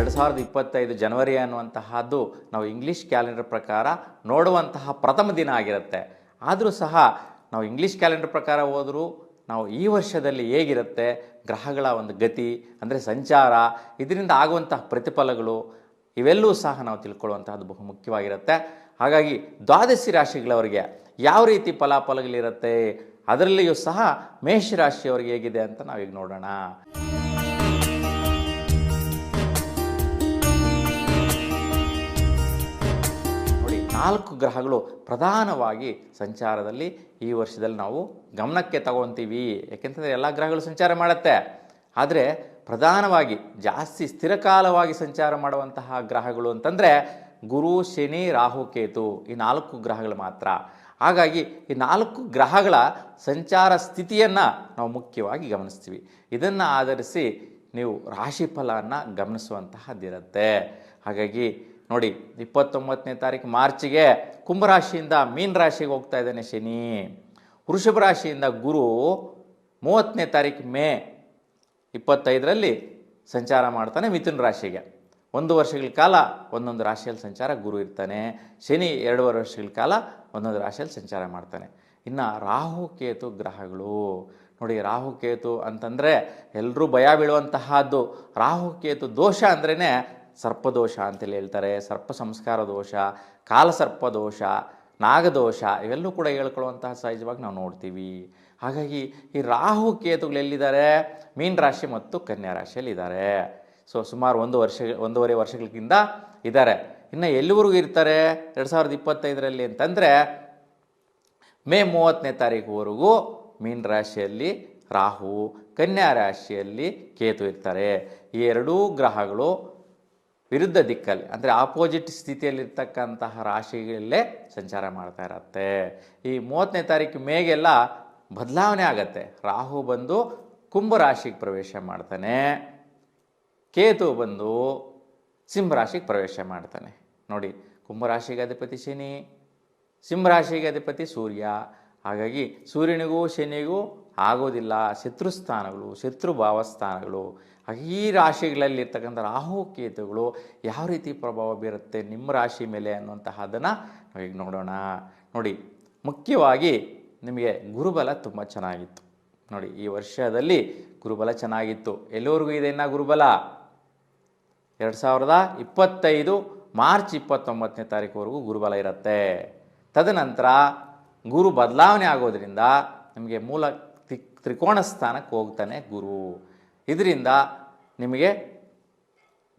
ಎರಡು ಸಾವಿರದ ಇಪ್ಪತ್ತೈದು ಜನವರಿ ಅನ್ನುವಂತಹದ್ದು ನಾವು ಇಂಗ್ಲೀಷ್ ಕ್ಯಾಲೆಂಡರ್ ಪ್ರಕಾರ ನೋಡುವಂತಹ ಪ್ರಥಮ ದಿನ ಆಗಿರುತ್ತೆ. ಆದರೂ ಸಹ ನಾವು ಇಂಗ್ಲೀಷ್ ಕ್ಯಾಲೆಂಡರ್ ಪ್ರಕಾರ ಹೋದರೂ ನಾವು ಈ ವರ್ಷದಲ್ಲಿ ಹೇಗಿರುತ್ತೆ? ಗ್ರಹಗಳ ಒಂದು ಗತಿ, ಅಂದರೆ ಸಂಚಾರ, ಇದರಿಂದ ಆಗುವಂತಹ ಪ್ರತಿಫಲಗಳು, ಇವೆಲ್ಲವೂ ಸಹ ನಾವು ತಿಳ್ಕೊಳ್ಳುವಂತಹದ್ದು ಬಹು ಮುಖ್ಯವಾಗಿರುತ್ತೆ. ಹಾಗಾಗಿ ದ್ವಾದಶಿ ರಾಶಿಗಳವರಿಗೆ ಯಾವ ರೀತಿ ಫಲಾಫಲಗಳಿರುತ್ತೆ, ಅದರಲ್ಲಿಯೂ ಸಹ ಮೇಷರಾಶಿಯವರಿಗೆ ಹೇಗಿದೆ ಅಂತ ನಾವೀಗ ನೋಡೋಣ. ನಾಲ್ಕು ಗ್ರಹಗಳು ಪ್ರಧಾನವಾಗಿ ಸಂಚಾರದಲ್ಲಿ ಈ ವರ್ಷದಲ್ಲಿ ನಾವು ಗಮನಕ್ಕೆ ತಗೊತೀವಿ ಯಾಕೆಂತಂದರೆ ಎಲ್ಲ ಗ್ರಹಗಳು ಸಂಚಾರ ಮಾಡುತ್ತೆ. ಆದರೆ ಪ್ರಧಾನವಾಗಿ ಜಾಸ್ತಿ ಸ್ಥಿರಕಾಲವಾಗಿ ಸಂಚಾರ ಮಾಡುವಂತಹ ಗ್ರಹಗಳು ಅಂತಂದರೆ ಗುರು, ಶನಿ, ರಾಹು, ಕೇತು ಈ ನಾಲ್ಕು ಗ್ರಹಗಳು ಮಾತ್ರ. ಹಾಗಾಗಿ ಈ ನಾಲ್ಕು ಗ್ರಹಗಳ ಸಂಚಾರ ಸ್ಥಿತಿಯನ್ನು ನಾವು ಮುಖ್ಯವಾಗಿ ಗಮನಿಸ್ತೀವಿ. ಇದನ್ನು ಆಧರಿಸಿ ನೀವು ರಾಶಿಫಲವನ್ನು ಗಮನಿಸುವಂತಹದ್ದಿರುತ್ತೆ. ಹಾಗಾಗಿ ನೋಡಿ, ಇಪ್ಪತ್ತೊಂಬತ್ತನೇ ತಾರೀಕು ಮಾರ್ಚಿಗೆ ಕುಂಭರಾಶಿಯಿಂದ ಮೀನ್ ರಾಶಿಗೆ ಹೋಗ್ತಾ ಇದ್ದಾನೆ ಶನಿ. ವೃಷಭ ರಾಶಿಯಿಂದ ಗುರು ಮೂವತ್ತನೇ ತಾರೀಕು ಮೇ ಇಪ್ಪತ್ತೈದರಲ್ಲಿ ಸಂಚಾರ ಮಾಡ್ತಾನೆ ಮಿಥುನ ರಾಶಿಗೆ. ಒಂದು ವರ್ಷಗಳ ಕಾಲ ಒಂದೊಂದು ರಾಶಿಯಲ್ಲಿ ಸಂಚಾರ ಗುರು ಇರ್ತಾನೆ. ಶನಿ ಎರಡೂವರೆ ವರ್ಷಗಳ ಕಾಲ ಒಂದೊಂದು ರಾಶಿಯಲ್ಲಿ ಸಂಚಾರ ಮಾಡ್ತಾನೆ. ಇನ್ನು ರಾಹು, ಕೇತು, ಗ್ರಹಗಳು. ನೋಡಿ, ರಾಹು, ಕೇತು ಅಂತಂದರೆ ಎಲ್ಲರೂ ಭಯ ಬೀಳುವಂತಹದ್ದು. ರಾಹು, ಕೇತು ದೋಷ ಅಂದ್ರೇ ಸರ್ಪದೋಷ ಅಂತೇಳಿ ಹೇಳ್ತಾರೆ ಸರ್ಪ ಸಂಸ್ಕಾರ ದೋಷ, ಕಾಲಸರ್ಪ ದೋಷ, ನಾಗದೋಷ ಇವೆಲ್ಲೂ ಕೂಡ ಹೇಳ್ಕೊಳ್ಳುವಂತಹ ಸಹಜವಾಗಿ ನಾವು ನೋಡ್ತೀವಿ. ಹಾಗಾಗಿ ಈ ರಾಹು ಕೇತುಗಳು ಎಲ್ಲಿದ್ದಾರೆ? ಮೀನ ರಾಶಿ ಮತ್ತು ಕನ್ಯಾ ರಾಶಿಯಲ್ಲಿ ಇದ್ದಾರೆ. ಸೊ ಸುಮಾರು ಒಂದು ವರ್ಷ, ಒಂದೂವರೆ ವರ್ಷಗಳಿಗಿಂತ ಇದ್ದಾರೆ. ಇನ್ನು ಎಲ್ಲಿವರೆಗೂ ಇರ್ತಾರೆ? ಎರಡು ಸಾವಿರದ ಇಪ್ಪತ್ತೈದರಲ್ಲಿ ಅಂತಂದರೆ, ಮೇ ಮೂವತ್ತನೇ ತಾರೀಕುವರೆಗೂ ಮೀನ ರಾಶಿಯಲ್ಲಿ ರಾಹು, ಕನ್ಯಾ ರಾಶಿಯಲ್ಲಿ ಕೇತು ಇರ್ತಾರೆ. ಈ ಎರಡೂ ಗ್ರಹಗಳು ವಿರುದ್ಧ ದಿಕ್ಕಲ್ಲಿ, ಅಂದರೆ ಆಪೋಸಿಟ್ ಸ್ಥಿತಿಯಲ್ಲಿರ್ತಕ್ಕಂತಹ ರಾಶಿಗಳಲ್ಲೇ ಸಂಚಾರ ಮಾಡ್ತಾ ಇರತ್ತೆ. ಈ ಮೂವತ್ತನೇ ತಾರೀಕು ಮೇಗೆಲ್ಲ ಬದಲಾವಣೆ ಆಗತ್ತೆ. ರಾಹು ಬಂದು ಕುಂಭ ರಾಶಿಗೆ ಪ್ರವೇಶ ಮಾಡ್ತಾನೆ. ಕೇತು ಬಂದು ಸಿಂಹರಾಶಿಗೆ ಪ್ರವೇಶ ಮಾಡ್ತಾನೆ. ನೋಡಿ ಕುಂಭರಾಶಿಗೆ ಅಧಿಪತಿ ಶನಿ ಸಿಂಹರಾಶಿಗೆ ಅಧಿಪತಿ ಸೂರ್ಯ. ಹಾಗಾಗಿ ಸೂರ್ಯನಿಗೂ ಶನಿಗೂ ಆಗೋದಿಲ್ಲ. ಶತ್ರುಸ್ಥಾನಗಳು ಶತ್ರು ಭಾವಸ್ಥಾನಗಳು ಈ ರಾಶಿಗಳಲ್ಲಿರ್ತಕ್ಕಂಥ ರಾಹು ಕೇತುಗಳು ಯಾವ ರೀತಿ ಪ್ರಭಾವ ಬೀರುತ್ತೆ ನಿಮ್ಮ ರಾಶಿ ಮೇಲೆ ಅನ್ನುವಂತಹದನ್ನು ನಾವೀಗ ನೋಡೋಣ. ನೋಡಿ, ಮುಖ್ಯವಾಗಿ ನಿಮಗೆ ಗುರುಬಲ ತುಂಬ ಚೆನ್ನಾಗಿತ್ತು. ನೋಡಿ, ಈ ವರ್ಷದಲ್ಲಿ ಗುರುಬಲ ಚೆನ್ನಾಗಿತ್ತು. ಎಲ್ಲಿವರೆಗೂ ಇದೆ ಇನ್ನ ಗುರುಬಲ? ಎರಡು ಸಾವಿರದ ಇಪ್ಪತ್ತೈದು ಮಾರ್ಚ್ ಇಪ್ಪತ್ತೊಂಬತ್ತನೇ ತಾರೀಕುವರೆಗೂ ಗುರುಬಲ ಇರುತ್ತೆ. ತದನಂತರ ಗುರು ಬದಲಾವಣೆ ಆಗೋದ್ರಿಂದ ನಿಮಗೆ ಮೂಲ ತ್ರಿಕೋಣ ಸ್ಥಾನಕ್ಕೆ ಹೋಗ್ತಾನೆ ಗುರು. ಇದರಿಂದ ನಿಮಗೆ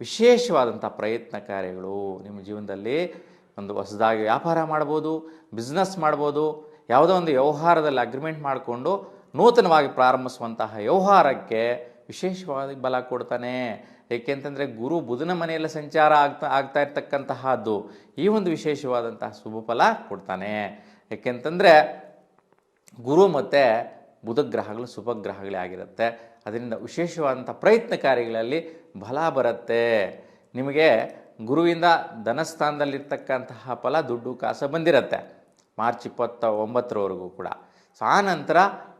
ವಿಶೇಷವಾದಂಥ ಪ್ರಯತ್ನ ಕಾರ್ಯಗಳು ನಿಮ್ಮ ಜೀವನದಲ್ಲಿ ಒಂದು ಹೊಸದಾಗಿ ವ್ಯಾಪಾರ ಮಾಡ್ಬೋದು ಬಿಸ್ನೆಸ್ ಮಾಡ್ಬೋದು, ಯಾವುದೋ ಒಂದು ವ್ಯವಹಾರದಲ್ಲಿ ಅಗ್ರಿಮೆಂಟ್ ಮಾಡಿಕೊಂಡು ನೂತನವಾಗಿ ಪ್ರಾರಂಭಿಸುವಂತಹ ವ್ಯವಹಾರಕ್ಕೆ ವಿಶೇಷವಾಗಿ ಬಲ ಕೊಡ್ತಾನೆ. ಏಕೆಂತಂದರೆ ಗುರು ಬುಧನ ಮನೆಯಲ್ಲಿ ಸಂಚಾರ ಆಗ್ತಾ ಆಗ್ತಾ ಇರ್ತಕ್ಕಂತಹದ್ದು ಈ ಒಂದು ವಿಶೇಷವಾದಂತಹ ಶುಭ ಫಲ ಕೊಡ್ತಾನೆ. ಏಕೆಂತಂದರೆ ಗುರು ಮತ್ತು ಬುಧ ಗ್ರಹಗಳು, ಶುಭ ಗ್ರಹಗಳೇ ಆಗಿರುತ್ತೆ. ಅದರಿಂದ ವಿಶೇಷವಾದಂಥ ಪ್ರಯತ್ನ ಕಾರ್ಯಗಳಲ್ಲಿ ಬಲ ಬರುತ್ತೆ. ನಿಮಗೆ ಗುರುವಿಂದ ಧನಸ್ಥಾನದಲ್ಲಿರ್ತಕ್ಕಂತಹ ಫಲ, ದುಡ್ಡು, ಕಾಸು ಬಂದಿರತ್ತೆ. ಮಾರ್ಚ್ ಇಪ್ಪತ್ತ ಒಂಬತ್ತರವರೆಗೂ ಕೂಡ. ಸೊ, ಆ ನಂತರ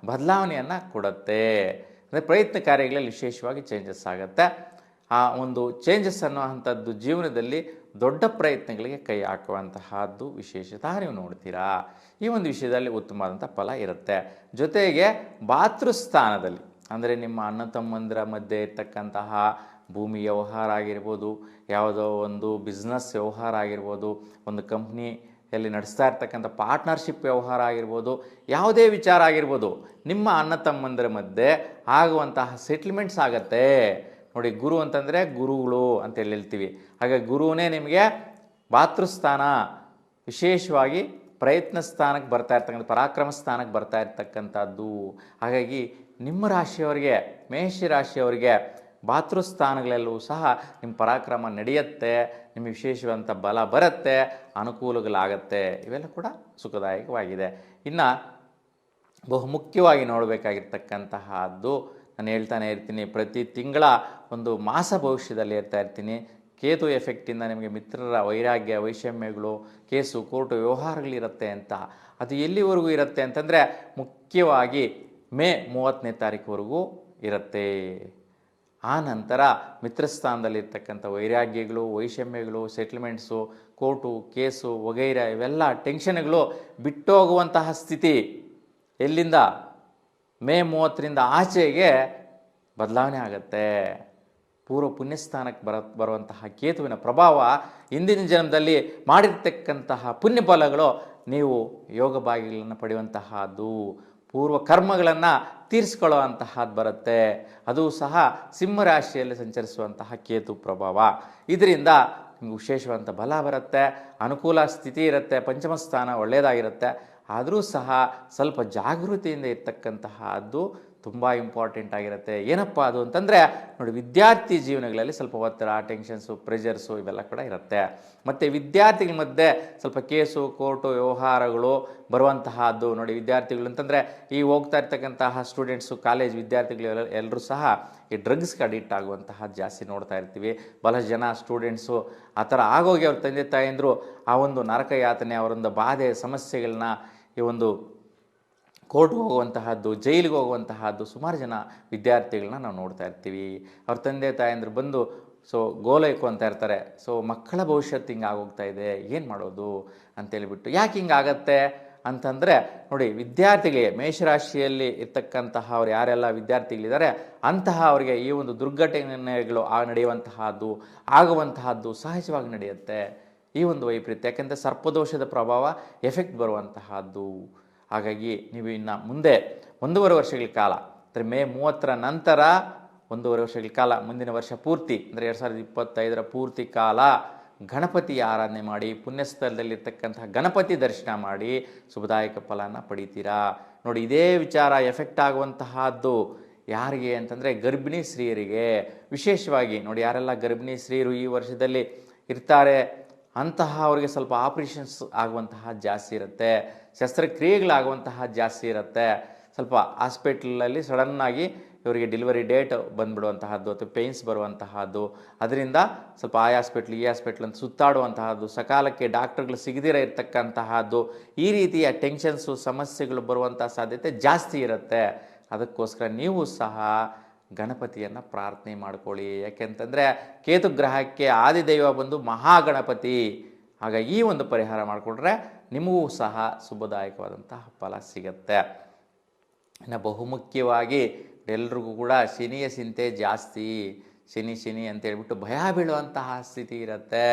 ಬದಲಾವಣೆಯನ್ನು ಕೊಡುತ್ತೆ. ಅಂದರೆ ಪ್ರಯತ್ನ ಕಾರ್ಯಗಳಲ್ಲಿ ವಿಶೇಷವಾಗಿ ಚೇಂಜಸ್ ಆಗುತ್ತೆ. ಆ ಒಂದು ಚೇಂಜಸ್ ಅನ್ನುವಂಥದ್ದು ಜೀವನದಲ್ಲಿ ದೊಡ್ಡ ಪ್ರಯತ್ನಗಳಿಗೆ ಕೈ ಹಾಕುವಂತಹದ್ದು ವಿಶೇಷತಃ. ನೀವು ನೋಡ್ತೀರಾ. ಈ ಒಂದು ವಿಷಯದಲ್ಲಿ ಉತ್ತಮವಾದಂಥ ಫಲ ಇರುತ್ತೆ. ಜೊತೆಗೆ ಭಾತೃಸ್ಥಾನದಲ್ಲಿ ಅಂದರೆ ನಿಮ್ಮ ಅಣ್ಣ ತಮ್ಮಂದಿರ ಮಧ್ಯೆ ಇರ್ತಕ್ಕಂತಹ ಭೂಮಿ ವ್ಯವಹಾರ ಆಗಿರ್ಬೋದು, ಯಾವುದೋ ಒಂದು ಬಿಸ್ನೆಸ್ ವ್ಯವಹಾರ ಆಗಿರ್ಬೋದು, ಒಂದು ಕಂಪ್ನಿಯಲ್ಲಿ ನಡೆಸ್ತಾ ಇರ್ತಕ್ಕಂಥ ಪಾರ್ಟ್ನರ್ಶಿಪ್ ವ್ಯವಹಾರ ಆಗಿರ್ಬೋದು, ಯಾವುದೇ ವಿಚಾರ ಆಗಿರ್ಬೋದು, ನಿಮ್ಮ ಅಣ್ಣ ತಮ್ಮಂದಿರ ಮಧ್ಯೆ ಆಗುವಂತಹ ಸೆಟ್ಲ್ಮೆಂಟ್ಸ್ ಆಗತ್ತೆ. ನೋಡಿ, ಗುರು ಅಂತಂದರೆ ಗುರುಗಳು ಅಂತೇಳಿ ಹೇಳ್ತೀವಿ. ಹಾಗೆ ಗುರುವೇ ನಿಮಗೆ ಭಾತೃಸ್ಥಾನ ವಿಶೇಷವಾಗಿ ಪ್ರಯತ್ನ ಸ್ಥಾನಕ್ಕೆ ಬರ್ತಾ ಇರ್ತಕ್ಕಂಥ, ಪರಾಕ್ರಮ ಸ್ಥಾನಕ್ಕೆ ಬರ್ತಾ ಇರ್ತಕ್ಕಂಥದ್ದು. ಹಾಗಾಗಿ ನಿಮ್ಮ ರಾಶಿಯವರಿಗೆ, ಮೇಷಿ ರಾಶಿಯವರಿಗೆ ಭಾತೃಸ್ಥಾನಗಳೆಲ್ಲವೂ ಸಹ ನಿಮ್ಮ ಪರಾಕ್ರಮ ನಡೆಯುತ್ತೆ ನಿಮ್ಮ ವಿಶೇಷವಾದಂಥ ಬಲ ಬರುತ್ತೆ, ಅನುಕೂಲಗಳಾಗತ್ತೆ, ಇವೆಲ್ಲ ಕೂಡ ಸುಖದಾಯಕವಾಗಿದೆ. ಇನ್ನು ಬಹು ಮುಖ್ಯವಾಗಿ ನೋಡಬೇಕಾಗಿರ್ತಕ್ಕಂತಹದ್ದು, ನಾನು ಹೇಳ್ತಾನೆ ಇರ್ತೀನಿ, ಪ್ರತಿ ತಿಂಗಳ ಒಂದು ಮಾಸ ಭವಿಷ್ಯದಲ್ಲಿ ಇರ್ತಾ ಇರ್ತೀನಿ. ಕೇತು ಎಫೆಕ್ಟಿಂದ ನಿಮಗೆ ಮಿತ್ರರ ವೈರಾಗ್ಯ, ವೈಷಮ್ಯಗಳು, ಕೇಸು, ಕೋರ್ಟು ವ್ಯವಹಾರಗಳಿರುತ್ತೆ ಅಂತ. ಅದು ಎಲ್ಲಿವರೆಗೂ ಇರುತ್ತೆ ಅಂತಂದರೆ ಮುಖ್ಯವಾಗಿ ಮೇ ಮೂವತ್ತನೇ ತಾರೀಕುವರೆಗೂ ಇರುತ್ತೆ. ಆ ನಂತರ ಮಿತ್ರಸ್ಥಾನದಲ್ಲಿರ್ತಕ್ಕಂಥ ವೈರಾಗ್ಯಗಳು, ವೈಷಮ್ಯಗಳು, ಸೆಟ್ಲ್ಮೆಂಟ್ಸು, ಕೋರ್ಟು, ಕೇಸು, ವಗೈರೆ ಇವೆಲ್ಲ ಟೆನ್ಷನ್ಗಳು ಬಿಟ್ಟೋಗುವಂತಹ ಸ್ಥಿತಿ ಎಲ್ಲಿಂದ? ಮೇ ಮೂವತ್ತರಿಂದ ಆಚೆಗೆ ಬದಲಾವಣೆ ಆಗುತ್ತೆ. ಪೂರ್ವ ಪುಣ್ಯಸ್ಥಾನಕ್ಕೆ ಬರ, ಬರುವಂತಹ ಕೇತುವಿನ ಪ್ರಭಾವ ಇಂದಿನ ಜನ್ಮದಲ್ಲಿ ಮಾಡಿರ್ತಕ್ಕಂತಹ ಪುಣ್ಯ ಫಲಗಳು ನೀವು ಯೋಗ ಬಾಗಿಲನ್ನು ಪಡೆಯುವಂತಹದ್ದು. ಪೂರ್ವ ಕರ್ಮಗಳನ್ನು ತೀರಿಸ್ಕೊಳ್ಳುವಂತಹದ್ದು ಬರುತ್ತೆ. ಅದು ಸಹ ಸಿಂಹರಾಶಿಯಲ್ಲಿ ಸಂಚರಿಸುವಂತಹ ಕೇತು ಪ್ರಭಾವ. ಇದರಿಂದ ನಿಮ್ಗೆ ವಿಶೇಷವಾದಂಥ ಬಲ ಬರುತ್ತೆ, ಅನುಕೂಲ ಸ್ಥಿತಿ ಇರುತ್ತೆ, ಪಂಚಮ ಸ್ಥಾನ ಒಳ್ಳೆಯದಾಗಿರುತ್ತೆ ಆದರೂ ಸಹ ಸ್ವಲ್ಪ ಜಾಗೃತಿಯಿಂದ ಇರ್ತಕ್ಕಂತಹದ್ದು ತುಂಬ ಇಂಪಾರ್ಟೆಂಟ್ ಆಗಿರುತ್ತೆ. ಏನಪ್ಪ ಅದು ಅಂತಂದರೆ, ನೋಡಿ ವಿದ್ಯಾರ್ಥಿ ಜೀವನಗಳಲ್ಲಿ ಸ್ವಲ್ಪ ಒತ್ತಡ ಟೆನ್ಷನ್ಸು ಪ್ರೆಷರ್ಸು ಇವೆಲ್ಲ ಕೂಡ ಇರುತ್ತೆ. ಮತ್ತು ವಿದ್ಯಾರ್ಥಿಗಳ ಮಧ್ಯೆ ಸ್ವಲ್ಪ ಕೇಸು, ಕೋರ್ಟು, ವ್ಯವಹಾರಗಳು ಬರುವಂತಹದ್ದು. ನೋಡಿ ವಿದ್ಯಾರ್ಥಿಗಳು ಅಂತಂದರೆ, ಈ ಹೋಗ್ತಾ ಇರ್ತಕ್ಕಂತಹ ಸ್ಟೂಡೆಂಟ್ಸು ಕಾಲೇಜ್ ವಿದ್ಯಾರ್ಥಿಗಳು ಎಲ್ಲರೂ ಸಹ ಈ ಡ್ರಗ್ಸ್ಗೆ ಅಡಿಕ್ಟ್ ಆಗುವಂತಹ ಜಾಸ್ತಿ ನೋಡ್ತಾ ಇರ್ತೀವಿ. ಬಹಳಷ್ಟು ಜನ ಸ್ಟೂಡೆಂಟ್ಸು ಆ ಥರ ಆಗೋಗಿ ಅವ್ರ ತಂದೆ ತಾಯಂದರು ಆ ಒಂದು ನರಕ ಯಾತನೆ ಅವರೊಂದು ಬಾಧೆ, ಸಮಸ್ಯೆಗಳನ್ನ ಈ ಒಂದು ಕೋರ್ಟ್ಗೆ ಹೋಗುವಂತಹದ್ದು, ಜೈಲಿಗೆ ಹೋಗುವಂತಹದ್ದು ಸುಮಾರು ಜನ ವಿದ್ಯಾರ್ಥಿಗಳನ್ನ ನಾವು ನೋಡ್ತಾ ಇರ್ತೀವಿ. ಅವ್ರ ತಂದೆ ತಾಯಂದ್ರು ಬಂದು, ಸೊ, ಗೋಲೈಕು ಅಂತ ಇರ್ತಾರೆ. ಸೊ, ಮಕ್ಕಳ ಭವಿಷ್ಯತ್ತು ಹಿಂಗೆ ಆಗೋಗ್ತಾ ಇದೆ. ಏನು ಮಾಡೋದು? ಅಂತೇಳಿಬಿಟ್ಟು, ಯಾಕೆ ಹಿಂಗಾಗತ್ತೆ ಅಂತಂದರೆ, ನೋಡಿ, ವಿದ್ಯಾರ್ಥಿಗಳಿಗೆ ಮೇಷರಾಶಿಯಲ್ಲಿ ಇರ್ತಕ್ಕಂತಹ ಅವ್ರು ಯಾರೆಲ್ಲ ವಿದ್ಯಾರ್ಥಿಗಳಿದ್ದಾರೆ ಅಂತಹ ಅವರಿಗೆ ಈ ಒಂದು ದುರ್ಘಟನೆಗಳು ಆ ನಡೆಯುವಂತಹದ್ದು, ಆಗುವಂತಹದ್ದು ಸಹಜವಾಗಿ ನಡೆಯುತ್ತೆ. ಈ ಒಂದು ವೈಪರೀತ್ಯ. ಯಾಕೆಂದರೆ ಸರ್ಪದೋಷದ ಪ್ರಭಾವ ಎಫೆಕ್ಟ್ ಬರುವಂತಹದ್ದು. ಹಾಗಾಗಿ ನೀವು ಇನ್ನು ಮುಂದೆ ಒಂದೂವರೆ ವರ್ಷಗಳ ಕಾಲ, ಅಂದರೆ ಮೇ ಮೂವತ್ತರ ನಂತರ ಒಂದೂವರೆ ವರ್ಷಗಳ ಕಾಲ, ಮುಂದಿನ ವರ್ಷ ಪೂರ್ತಿ, ಅಂದರೆ ಎರಡು ಸಾವಿರದ ಇಪ್ಪತ್ತೈದರ ಪೂರ್ತಿ ಕಾಲ ಗಣಪತಿ ಆರಾಧನೆ ಮಾಡಿ, ಪುಣ್ಯಸ್ಥಳದಲ್ಲಿರ್ತಕ್ಕಂತಹ ಗಣಪತಿ ದರ್ಶನ ಮಾಡಿ ಶುಭದಾಯಕ ಫಲನ ಪಡೀತೀರಾ? ನೋಡಿ, ಇದೇ ವಿಚಾರ ಎಫೆಕ್ಟ್ ಆಗುವಂತಹದ್ದು ಯಾರಿಗೆ ಅಂತಂದರೆ ಗರ್ಭಿಣಿ ಸ್ತ್ರೀಯರಿಗೆ. ವಿಶೇಷವಾಗಿ ನೋಡಿ, ಯಾರೆಲ್ಲ ಗರ್ಭಿಣಿ ಸ್ತ್ರೀಯರು ಈ ವರ್ಷದಲ್ಲಿ ಇರ್ತಾರೆ ಅಂತಹ ಅವರಿಗೆ ಸ್ವಲ್ಪ ಆಪ್ರೇಷನ್ಸ್ ಆಗುವಂತಹ ಜಾಸ್ತಿ ಇರುತ್ತೆ, ಶಸ್ತ್ರಕ್ರಿಯೆಗಳಾಗುವಂತಹ ಜಾಸ್ತಿ ಇರುತ್ತೆ. ಸ್ವಲ್ಪ ಹಾಸ್ಪಿಟ್ಲಲ್ಲಿ ಸಡನ್ನಾಗಿ ಇವರಿಗೆ ಡೆಲಿವರಿ ಡೇಟ್ ಬಂದ್ಬಿಡುವಂತಹದ್ದು ಅಥವಾ ಪೇಯ್ನ್ಸ್ ಬರುವಂತಹದ್ದು. ಅದರಿಂದ ಸ್ವಲ್ಪ ಆ ಹಾಸ್ಪಿಟ್ಲ್ ಈ ಹಾಸ್ಪಿಟ್ಲ್ ಅಂತ ಸುತ್ತಾಡುವಂತಹದ್ದು, ಸಕಾಲಕ್ಕೆ ಡಾಕ್ಟರ್ಗಳು ಸಿಗದಿರ ಇರತಕ್ಕಂತಹದ್ದು, ಈ ರೀತಿಯ ಟೆನ್ಷನ್ಸು ಸಮಸ್ಯೆಗಳು ಬರುವಂಥ ಸಾಧ್ಯತೆ ಜಾಸ್ತಿ ಇರುತ್ತೆ. ಅದಕ್ಕೋಸ್ಕರ ನೀವು ಸಹ ಗಣಪತಿಯನ್ನು ಪ್ರಾರ್ಥನೆ ಮಾಡ್ಕೊಳ್ಳಿ. ಯಾಕೆಂತಂದರೆ ಕೇತು ಗ್ರಹಕ್ಕೆ ಆದಿದೈವ ಬಂದು ಮಹಾಗಣಪತಿ. ಆಗ ಈ ಒಂದು ಪರಿಹಾರ ಮಾಡಿಕೊಂಡ್ರೆ ನಿಮಗೂ ಸಹ ಶುಭದಾಯಕವಾದಂತಹ ಫಲ ಸಿಗತ್ತೆ. ಇನ್ನು ಬಹುಮುಖ್ಯವಾಗಿ ಎಲ್ರಿಗೂ ಕೂಡ ಶನಿಯ ಚಿಂತೆ ಜಾಸ್ತಿ. ಶನಿ ಶನಿ ಅಂತ ಹೇಳ್ಬಿಟ್ಟು ಭಯ ಬೀಳುವಂತಹ ಸ್ಥಿತಿ ಇರುತ್ತೆ.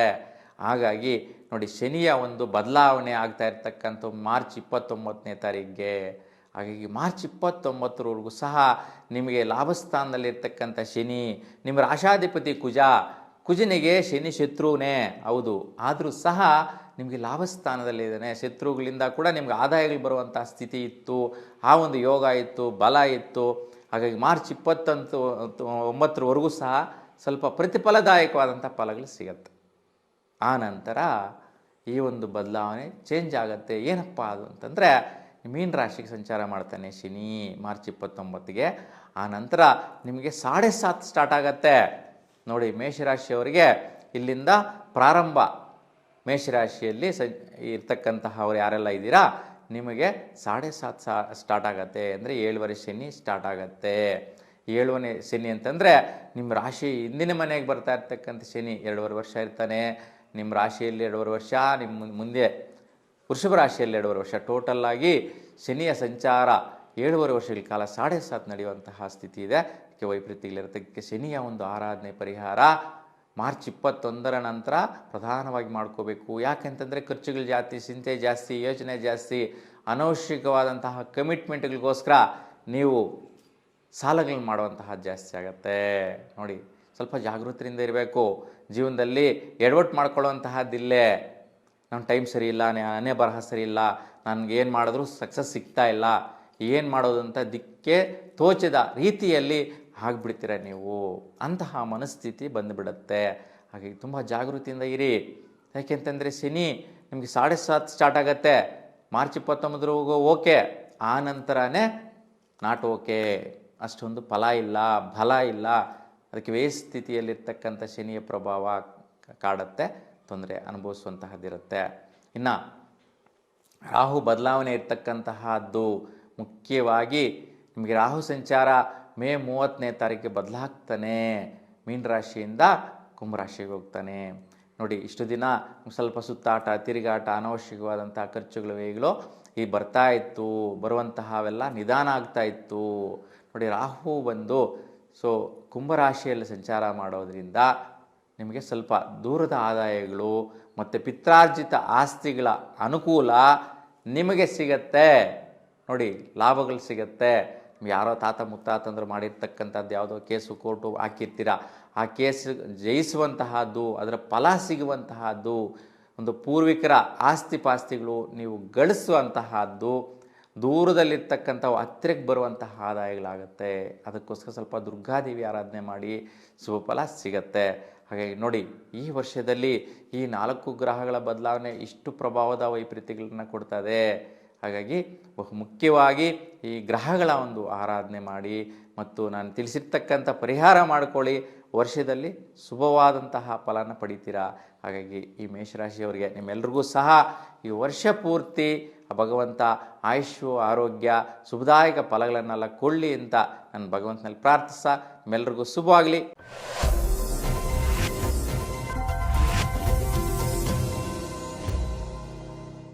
ಹಾಗಾಗಿ ನೋಡಿ ಶನಿಯ ಒಂದು ಬದಲಾವಣೆ ಆಗ್ತಾ ಇರ್ತಕ್ಕಂಥ ಮಾರ್ಚ್ ಇಪ್ಪತ್ತೊಂಬತ್ತನೇ ತಾರೀಕಿಗೆ ಹಾಗಾಗಿ ಮಾರ್ಚ್ ಇಪ್ಪತ್ತೊಂಬತ್ತರವರೆಗೂ ಸಹ ನಿಮಗೆ ಲಾಭಸ್ಥಾನದಲ್ಲಿರ್ತಕ್ಕಂಥ ಶನಿ, ನಿಮ್ಮ ರಾಶಾಧಿಪತಿ ಕುಜ, ಕುಜನಿಗೆ ಶನಿ ಶತ್ರುವೇ ಹೌದು. ಆದರೂ ಸಹ ನಿಮಗೆ ಲಾಭಸ್ಥಾನದಲ್ಲಿದ್ದಾನೆ. ಶತ್ರುಗಳಿಂದ ಕೂಡ ನಿಮ್ಗೆ ಆದಾಯಗಳು ಬರುವಂಥ ಸ್ಥಿತಿ ಇತ್ತು. ಆ ಒಂದು ಯೋಗ ಇತ್ತು, ಬಲ ಇತ್ತು. ಹಾಗಾಗಿ ಮಾರ್ಚ್ ಇಪ್ಪತ್ತಂತು ಒಂಬತ್ತರವರೆಗೂ ಸಹ ಸ್ವಲ್ಪ ಪ್ರತಿಫಲದಾಯಕವಾದಂಥ ಫಲಗಳು ಸಿಗತ್ತೆ. ಆ ನಂತರ ಈ ಒಂದು ಬದಲಾವಣೆ ಚೇಂಜ್ ಆಗುತ್ತೆ. ಏನಪ್ಪ ಅದು ಅಂತಂದರೆ ಮೀನ ರಾಶಿಗೆ ಸಂಚಾರ ಮಾಡ್ತಾನೆ ಶನಿ ಮಾರ್ಚ್ ಇಪ್ಪತ್ತೊಂಬತ್ತಿಗೆ. ಆ ನಂತರ ನಿಮಗೆ ಸಾಡೆ ಸಾತ್ ಸ್ಟಾರ್ಟ್ ಆಗತ್ತೆ. ನೋಡಿ, ಮೇಷರಾಶಿಯವರಿಗೆ ಇಲ್ಲಿಂದ ಪ್ರಾರಂಭ. ಮೇಷರಾಶಿಯಲ್ಲಿ ಸ ಇರ್ತಕ್ಕಂತಹ ಅವ್ರು ಯಾರೆಲ್ಲ ಇದ್ದೀರಾ? ನಿಮಗೆ ಸಾಡೆ ಸಾತ್ ಸಾ ಸ್ಟಾರ್ಟ್ ಆಗತ್ತೆ ಅಂದರೆ ಏಳುವರೆ ಶನಿ ಸ್ಟಾರ್ಟ್ ಆಗತ್ತೆ. ಏಳುವನೇ ಶನಿ ಅಂತಂದರೆ ನಿಮ್ಮ ರಾಶಿ ಹಿಂದಿನ ಮನೆಗೆ ಬರ್ತಾ ಇರ್ತಕ್ಕಂಥ ಶನಿ ಎರಡೂವರೆ ವರ್ಷ ಇರ್ತಾನೆ. ನಿಮ್ಮ ರಾಶಿಯಲ್ಲಿ ಎರಡೂವರೆ ವರ್ಷ ನಿಮ್ಮ ಮುಂದೆ ವೃಷಭ ರಾಶಿಯಲ್ಲಿ ಎರಡೂವರೆ ವರ್ಷ. ಟೋಟಲ್ ಆಗಿ ಶನಿಯ ಸಂಚಾರ ಏಳುವರೆ ವರ್ಷಗಳ ಕಾಲ ಸಾಡೆ ಸಾತ್ ನಡೆಯುವಂತಹ ಸ್ಥಿತಿ ಇದೆ. ಅದಕ್ಕೆ ವೈಪರೀತಿಗಳಿರತಕ್ಕೆ ಶನಿಯ ಒಂದು ಆರಾಧನೆ ಪರಿಹಾರ ಮಾರ್ಚ್ ಇಪ್ಪತ್ತೊಂದರ ನಂತರ ಪ್ರಧಾನವಾಗಿ ಮಾಡ್ಕೋಬೇಕು. ಯಾಕೆಂತಂದರೆ ಖರ್ಚುಗಳು ಜಾಸ್ತಿ, ಚಿಂತೆ ಜಾಸ್ತಿ, ಯೋಚನೆ ಜಾಸ್ತಿ, ಅನವಶ್ಯಕವಾದಂತಹ ಕಮಿಟ್ಮೆಂಟ್ಗಳಿಗೋಸ್ಕರ ನೀವು ಸಾಲಗಳನ್ನ ಮಾಡುವಂತಹ ಜಾಸ್ತಿ ಆಗುತ್ತೆ. ನೋಡಿ, ಸ್ವಲ್ಪ ಜಾಗೃತಿಯಿಂದ ಇರಬೇಕು. ಜೀವನದಲ್ಲಿ ಎಡವಟ್ಟು ಮಾಡ್ಕೊಳ್ಳುವಂತಹದ್ದಿಲ್ಲೇ. ನನ್ನ ಟೈಮ್ ಸರಿ ಇಲ್ಲ ಬರಹ ಸರಿ ಇಲ್ಲ, ನನಗೆ ಏನು ಮಾಡಿದ್ರೂ ಸಕ್ಸಸ್ ಸಿಗ್ತಾ ಇಲ್ಲ, ಏನು ಮಾಡೋದು ಅಂತ ದಿಕ್ಕೆ ತೋಚದ ರೀತಿಯಲ್ಲಿ ಆಗಿಬಿಡ್ತೀರ ನೀವು. ಅಂತಹ ಮನಸ್ಥಿತಿ ಬಂದುಬಿಡುತ್ತೆ. ಹಾಗಾಗಿ ತುಂಬ ಜಾಗೃತಿಯಿಂದ ಇರಿ. ಯಾಕೆಂತಂದರೆ ಶನಿ ನಿಮಗೆ ಸಾಡೆ ಸಾತ್ ಸ್ಟಾರ್ಟ್ ಆಗುತ್ತೆ. ಮಾರ್ಚ್ ಇಪ್ಪತ್ತೊಂಬತ್ತರವರೆಗೂ ಓಕೆ, ಆ ನಂತರನೇ ನಾಟ್ ಓಕೆ. ಅಷ್ಟೊಂದು ಫಲ ಇಲ್ಲ ಬಲ ಇಲ್ಲ. ಅದಕ್ಕೆ ವೇಸ್ಥಿತಿಯಲ್ಲಿರ್ತಕ್ಕಂಥ ಶನಿಯ ಪ್ರಭಾವ ಕಾಡುತ್ತೆ. ತೊಂದರೆ ಅನುಭವಿಸುವಂತಹದ್ದಿರುತ್ತೆ. ಇನ್ನು ರಾಹು ಬದಲಾವಣೆ ಇರ್ತಕ್ಕಂತಹದ್ದು ಮುಖ್ಯವಾಗಿ ನಿಮಗೆ ರಾಹು ಸಂಚಾರ ಮೇ ಮೂವತ್ತನೇ ತಾರೀಕಿಗೆ ಬದಲಾಗ್ತಾನೆ. ಮೀನರಾಶಿಯಿಂದ ಕುಂಭರಾಶಿಗೆ ಹೋಗ್ತಾನೆ. ನೋಡಿ, ಇಷ್ಟು ದಿನ ಸ್ವಲ್ಪ ಸುತ್ತಾಟ, ತಿರುಗಾಟ ಅನವಶ್ಯಕವಾದಂತಹ ಖರ್ಚುಗಳು ವೇಗಗಳು ಈ ಬರ್ತಾ ಇತ್ತು. ಬರುವಂತಹವೆಲ್ಲ ನಿಧಾನ ಆಗ್ತಾ ಇತ್ತು. ನೋಡಿ, ರಾಹು ಬಂದು, ಸೊ ಕುಂಭರಾಶಿಯಲ್ಲಿ ಸಂಚಾರ ಮಾಡೋದ್ರಿಂದ ನಿಮಗೆ ಸ್ವಲ್ಪ ದೂರದ ಆದಾಯಗಳು ಮತ್ತು ಪಿತ್ರಾರ್ಜಿತ ಆಸ್ತಿಗಳ ಅನುಕೂಲ ನಿಮಗೆ ಸಿಗತ್ತೆ. ನೋಡಿ, ಲಾಭಗಳು ಸಿಗತ್ತೆ. ಯಾರೋ ತಾತ ಮುತ್ತಾತಂದ್ರೆ ಮಾಡಿರ್ತಕ್ಕಂಥದ್ದು ಯಾವುದೋ ಕೇಸು ಕೋರ್ಟು ಹಾಕಿರ್ತೀರ. ಆ ಕೇಸು ಜಯಿಸುವಂತಹದ್ದು, ಅದರ ಫಲ ಸಿಗುವಂತಹದ್ದು, ಒಂದು ಪೂರ್ವಿಕರ ಆಸ್ತಿ ಪಾಸ್ತಿಗಳು ನೀವು ಗಳಿಸುವಂತಹದ್ದು ದೂರದಲ್ಲಿರ್ತಕ್ಕಂಥ ಹತ್ತಿರಕ್ಕೆ ಬರುವಂತಹ ಆದಾಯಗಳಾಗುತ್ತೆ. ಅದಕ್ಕೋಸ್ಕರ ಸ್ವಲ್ಪ ದುರ್ಗಾದೇವಿ ಆರಾಧನೆ ಮಾಡಿ, ಶುಭ ಫಲ ಸಿಗತ್ತೆ. ಹಾಗಾಗಿ ನೋಡಿ, ಈ ವರ್ಷದಲ್ಲಿ ಈ ನಾಲ್ಕು ಗ್ರಹಗಳ ಬದಲಾವಣೆ ಇಷ್ಟು ಪ್ರಭಾವದ ವೈಪರೀತ್ಯಗಳನ್ನ ಕೊಡ್ತದೆ. ಹಾಗಾಗಿ ಬಹು ಮುಖ್ಯವಾಗಿ ಈ ಗ್ರಹಗಳ ಒಂದು ಆರಾಧನೆ ಮಾಡಿ ಮತ್ತು ನಾನು ತಿಳಿಸಿರ್ತಕ್ಕಂಥ ಪರಿಹಾರ ಮಾಡಿಕೊಳ್ಳಿ. ವರ್ಷದಲ್ಲಿ ಶುಭವಾದಂತಹ ಫಲನ ಪಡಿತೀರಾ? ಹಾಗಾಗಿ ಈ ಮೇಷರಾಶಿಯವರಿಗೆ ನಿಮ್ಮೆಲ್ರಿಗೂ ಸಹ ಈ ವರ್ಷ ಪೂರ್ತಿ ಭಗವಂತ ಆಯುಷ್ಯು ಆರೋಗ್ಯ ಶುಭದಾಯಕ ಫಲಗಳನ್ನೆಲ್ಲ ಕೊಳ್ಳಿ ಅಂತ ನಾನು ಭಗವಂತನಲ್ಲಿ ಪ್ರಾರ್ಥಿಸ ನಿಮ್ಮೆಲ್ರಿಗೂ ಶುಭವಾಗಲಿ.